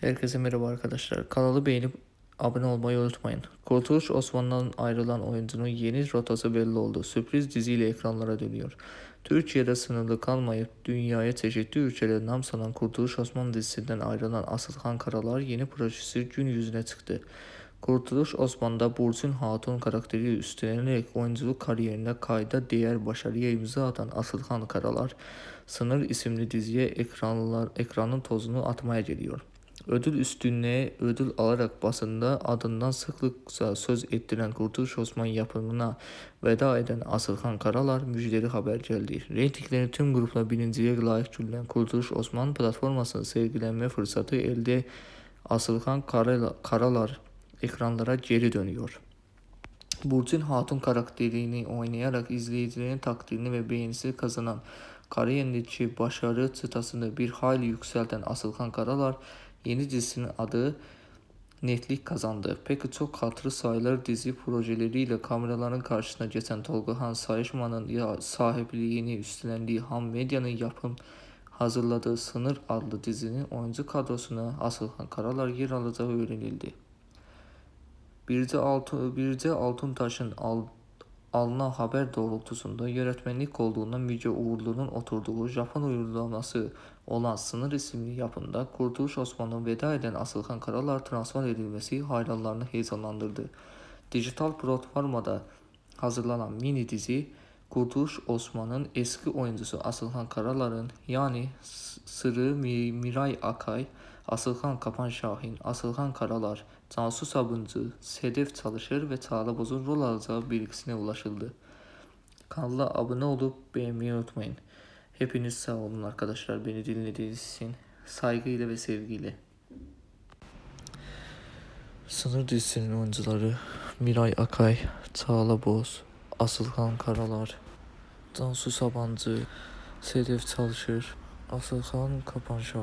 Herkese merhaba arkadaşlar. Kanalı beğenip abone olmayı unutmayın. Kurtuluş Osman'dan ayrılan oyuncunun yeni rotası belli oldu. Sürpriz diziyle ekranlara dönüyor. Türkiye'de sınırlı kalmayıp dünyaya çeşitli ülkelere nam salan Kurtuluş Osman dizisinden ayrılan Asılhan Karalar yeni projesi gün yüzüne çıktı. Kurtuluş Osman'da Burçin Hatun karakteri üstlenerek oyunculuk kariyerine kayda değer başarıya imza atan Asılhan Karalar, Sınır isimli diziye ekranlar, ekranın tozunu atmaya geliyor. Ödül üstünlüğe ödül alarak basında adından sıklıkla söz ettiren Kurtuluş Osman yapımına veda eden Asılhan Karalar müjdeli haber geldi. Reytingleri tüm grupla birinciye layık görülen Kurtuluş Osman platformasında sergilenme fırsatı elde Asılhan Karala- Karalar ekranlara geri dönüyor. Burçin Hatun karakterini oynayarak izleyicilerin takdirini ve beğenisini kazanan kariyerindeki başarı çıtasını bir hayli yükselten Asılkan Karalar yeni dizisinin adı netlik kazandı. Peki çok hatırı sayılır dizi projeleriyle kameraların karşısına geçen Tolga Han Sayışman'ın sahipliğini üstlendiği Ham Medya'nın yapım hazırladığı Sınır adlı dizinin oyuncu kadrosuna Asılkan Karalar yer alacağı öğrenildi. Birce, Altun, Birce Altuntaş'ın al, alınan haber doğrultusunda yönetmenlik olduğunda Müge Uğurlu'nun oturduğu Japon uygulaması olan Sınır isimli yapımda Kurtuluş Osman'ın veda eden Asılkan Karalar transfer edilmesi hayranlarını heyecanlandırdı. Dijital platformada hazırlanan mini dizi Kurtuluş Osman'ın eski oyuncusu Asılhan Karalar'ın yani S- Sırrı Mi- Miray Akay, Asılhan Kapan Şahin, Asılhan Karalar, Cansu Sabuncu, Sedef Çalışır ve Çağla Boz'un rol alacağı bilgisine ulaşıldı. Kanala abone olup beğenmeyi unutmayın. Hepiniz sağ olun arkadaşlar beni dinlediğiniz için. Saygıyla ve sevgiyle. Sınır dizisinin oyuncuları Miray Akay, Çağla Boz, Asılhan Karalar, Cansu Sabancı, Sedef Çalışır, Asılhan Kapanşah.